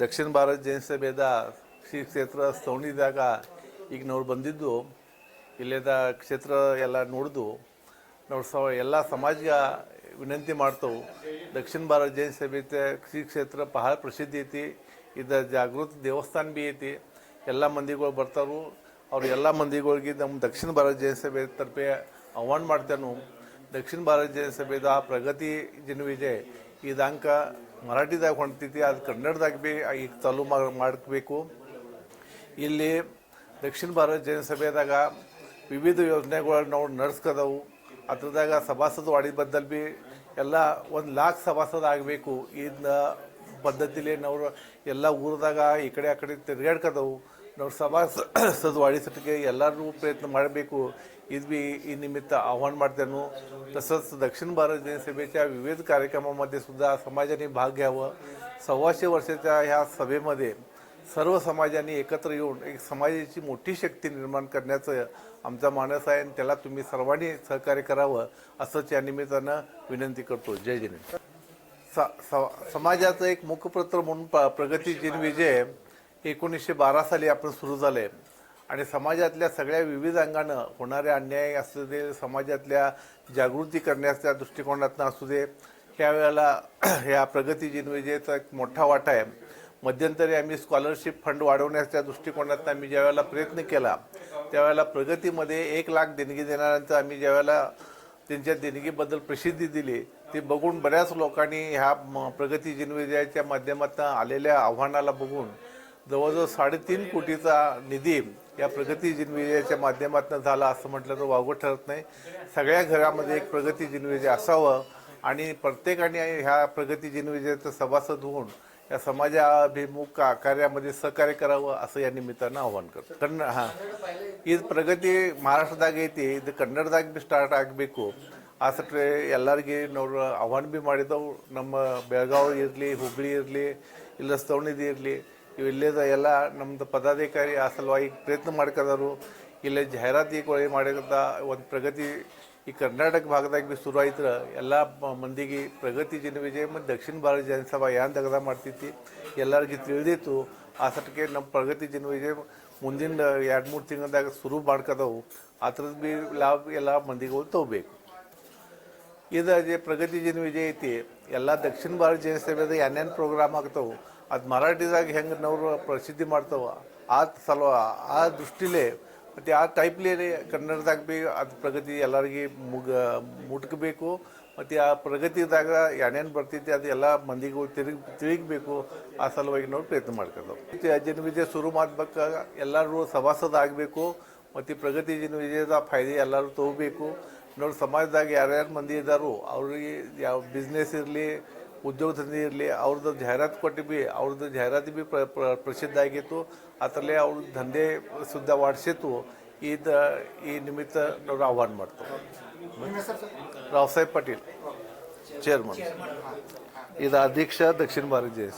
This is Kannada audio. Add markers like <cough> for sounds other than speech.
ದಕ್ಷಿಣ ಭಾರತ ಜೈನ ಸಭೆದ ಶ್ರೀ ಕ್ಷೇತ್ರ ಸೌಣಿದಾಗ ಈಗ ನಾವು ಬಂದಿದ್ದು, ಇಲ್ಲಿದ ಕ್ಷೇತ್ರ ಎಲ್ಲ ನೋಡಿದು ನಾವು ಸ, ಎಲ್ಲ ಸಮಾಜ ವಿನಂತಿ ಮಾಡ್ತೇವೆ. ದಕ್ಷಿಣ ಭಾರತ ಜೈನ ಸಭೆ ಶ್ರೀ ಕ್ಷೇತ್ರ ಬಹಳ ಪ್ರಸಿದ್ಧಿ ಐತಿ. ಇದ ಜಾಗೃತ ದೇವಸ್ಥಾನ ಭೀ ಐತಿ. ಎಲ್ಲ ಮಂದಿಗಳು ಬರ್ತಾರು. ಅವ್ರು ಎಲ್ಲ ಮಂದಿಗಳಿಗೆ ನಮ್ಮ ದಕ್ಷಿಣ ಭಾರತ ಜೈನ ಸಭೆ ತರಪೆ ಆಹ್ವಾನ ಮಾಡ್ತೇನೆ. ದಕ್ಷಿಣ ಭಾರತ ಜೈನ ಸಭೆದ ಪ್ರಗತಿ ಜನವಿದೆ ಇದಂಕ ಮರಾಠಿದಾಗ ಹೊಂಟೈತಿ ಅದು ಕನ್ನಡದಾಗ ಭೀ ಈಗ ತಲು ಮಾಡಬೇಕು ಇಲ್ಲಿ ದಕ್ಷಿಣ ಭಾರತ ಜನಸಭೆದಾಗ ವಿವಿಧ ಯೋಜನೆಗಳು ನಾವು ನಡೆಸ್ಕದವು. ಅದ್ರದಾಗ ಸಭಾಸದ ವಾಡಿ ಬದ್ದಲ್ ಬಿ ಎಲ್ಲ ಒಂದು ಲಾಕ್ ಸಭಾಸದ ಆಗಬೇಕು. ಇದನ್ನ ಪದ್ಧತಿಲಿ ನಾವು ಎಲ್ಲ ಊರದಾಗ ಈ ಕಡೆ ಆ ಕಡೆ ತಿರ್ಗಾಡ್ಕದವು. ನಾವು ಸಭಾಸದ ವಾಡಿ ಸಟ್ಟಿಗೆ ಎಲ್ಲರೂ ಪ್ರಯತ್ನ ಮಾಡಬೇಕು. ईद बी ई निमित्त आव्हान मांडत्यानो तसंच दक्षिण भारत जनसभेच्या विविध कार्यक्रमामध्ये सुद्धा समाजाने भाग घ्यावं. सव्वाशे वर्षाच्या ह्या सभेमध्ये सर्व समाजाने एकत्र येऊन एक समाजाची मोठी शक्ती निर्माण करण्याचं आमचा मानस आहे आणि त्याला तुम्ही सर्वांनी सहकार्य करावं असंच या निमित्तानं विनंती करतो. जय जिने. सा, समाजाचं एक मुखपत्र म्हणून प प्रगती जिन विजय एकोणीसशे बारा साली आपण सुरू झालं आहे आणि समाजातल्या सगळ्या विविध अंगानं होणारे अन्याय असू दे समाजातल्या जागृती करण्याच्या दृष्टिकोनातनं असू दे त्यावेळेला ह्या <clears throat> प्रगती जिनविजेचा एक मोठा वाटा आहे मध्यंतरी आम्ही स्कॉलरशिप फंड वाढवण्याच्या दृष्टिकोनातनं आम्ही ज्यावेळेला प्रयत्न केला त्यावेळेला प्रगतीमध्ये एक लाख देणगी देणाऱ्यांचं आम्ही ज्यावेळेला त्यांच्या देणगीबद्दल प्रसिद्धी दिली ते बघून बऱ्याच लोकांनी ह्या म- प्रगती जिनविजयाच्या माध्यमातून आलेल्या आव्हानाला बघून जवळजवळ साडेतीन कोटीचा निधी या प्रगती जिनविजयाच्या माध्यमातून झाला असं म्हटलं तर वावगं ठरत नाही सगळ्या घरामध्ये एक प्रगती जिनविजय असावं आणि प्रत्येकाने ह्या प्रगती जिनविजयाचं सभासद होऊन या समाजाभिमुख का कार्यामध्ये सहकार्य करावं असं या निमित्तानं ಆಹ್ವಾನ करतो ಕನ್ನಡ ಹಾಂ ಇದು ಪ್ರಗತಿ ಮಹಾರಾಷ್ಟ್ರದಾಗ ಐತಿ ಇದು ಕನ್ನಡದಾಗ ಬಿ ಸ್ಟಾರ್ಟ್ ಆಗಬೇಕು ಅಷ್ಟೇ ಎಲ್ಲರಿಗೆ ನಾವು ಆಹ್ವಾನ ಬಿ ಮಾಡಿದವು ನಮ್ಮ ಬೆಳಗಾವಿ ಇರಲಿ ಹುಬ್ಳಿ ಇರಲಿ ಇಲ್ಲ ಸ್ತವಣಿದಿ ಇರಲಿ ಇವೆಲ್ಲದ ಎಲ್ಲ ನಮ್ದು ಪದಾಧಿಕಾರಿ ಆ ಸಲುವಾಗಿ ಪ್ರಯತ್ನ ಮಾಡ್ಕದಾರು ಇಲ್ಲೇ ಜಾಹೀರಾತಿಗಳು ಮಾಡಿದಂಥ ಒಂದು ಪ್ರಗತಿ ಈ ಕರ್ನಾಟಕ ಭಾಗದಾಗ ಭೀ ಶುರು ಆಯ್ತು. ಎಲ್ಲ ಮಂದಿಗೆ ಪ್ರಗತಿ ಜನವಿಜಯ ಮತ್ತು ದಕ್ಷಿಣ ಭಾರತ ಜನಸಭಾ ಏನು ದಗದ ಮಾಡ್ತೈತಿ. ಎಲ್ಲರಿಗೆ ತಿಳಿದಿತ್ತು. ಆ ಸಟ್ಕೆ ನಮ್ಮ ಪ್ರಗತಿ ಜನವಿಜಯ ಮುಂದಿನ ಎರಡು ಮೂರು ತಿಂಗಳದಾಗ ಶುರು ಮಾಡ್ಕೋದವು. ಆ ಥರದ್ದು ಭೀ ಲಾಭ ಎಲ್ಲ ಮಂದಿಗಳು ತಗೋಬೇಕು. ಇದು ಅದೇ ಪ್ರಗತಿ ಜನ ವಿಜಯ ಐತಿ. ಎಲ್ಲ ದಕ್ಷಿಣ ಭಾರತ ಜನ ಸಭೆದ ಏನೇನು ಪ್ರೋಗ್ರಾಮ್ ಆಗ್ತಾವೆ, ಅದು ಮರಾಠಿದಾಗ ಹೆಂಗೆ ನವರು ಪ್ರಸಿದ್ಧಿ ಮಾಡ್ತಾವ, ಆ ಸಲುವ, ಆ ದೃಷ್ಟಿಲೇ, ಮತ್ತು ಆ ಟೈಪ್ಲೇ ಕನ್ನಡದಾಗ ಭೀ ಅದು ಪ್ರಗತಿ ಎಲ್ಲರಿಗೆ ಮುಗ, ಮುಟ್ಕಬೇಕು, ಮತ್ತು ಆ ಪ್ರಗತಿದಾಗ ಏನೇನು ಬರ್ತೈತಿ ಅದು ಎಲ್ಲ ಮಂದಿಗೂ ತಿರುಗಿ ತಿಳಿಗಬೇಕು ಆ ಸಲುವಾಗಿ ನಾವು ಪ್ರಯತ್ನ ಮಾಡ್ಕೊಂಡು ಜನ ವಿಜಯ ಶುರು ಮಾಡಬೇಕಾಗ ಎಲ್ಲರೂ ಸಭಾಸದ ಆಗಬೇಕು, ಮತ್ತು ಪ್ರಗತಿ ಜನ ವಿಜಯದ ಫಾಯ್ದೆ ಎಲ್ಲರೂ ತಗೋಬೇಕು ನೋಡಿ ಸಮಾಜದಾಗ ಯಾರ್ಯಾರು ಮಂದಿ ಇದ್ದಾರೋ ಅವ್ರಿಗೆ ಯಾವ ಬಿಸ್ನೆಸ್ ಇರಲಿ ಉದ್ಯೋಗ ದಂಧೆ ಇರಲಿ ಅವ್ರದ್ದು ಜಾಹೀರಾತು ಕೊಟ್ಟು ಭೀ ಅವ್ರದ್ದು ಜಾಹೀರಾತು ಭೀ ಪ್ರಸಿದ್ಧ ಆಗಿತ್ತು. ಅದರಲ್ಲೇ ಅವ್ರ ದಂಧೆ ಶುದ್ಧವಾಡಿಸಿತ್ತು ಇದು ಈ ನಿಮಿತ್ತ ನಾವು ಆಹ್ವಾನ ಮಾಡ್ತೇವೆ ರಾವ್ ಸಾಹೇಬ್ ಪಾಟೀಲ್ ಚೇರ್ಮನ್ ಇದು ಅಧ್ಯಕ್ಷ ದಕ್ಷಿಣ ಭಾರತ ಜಯ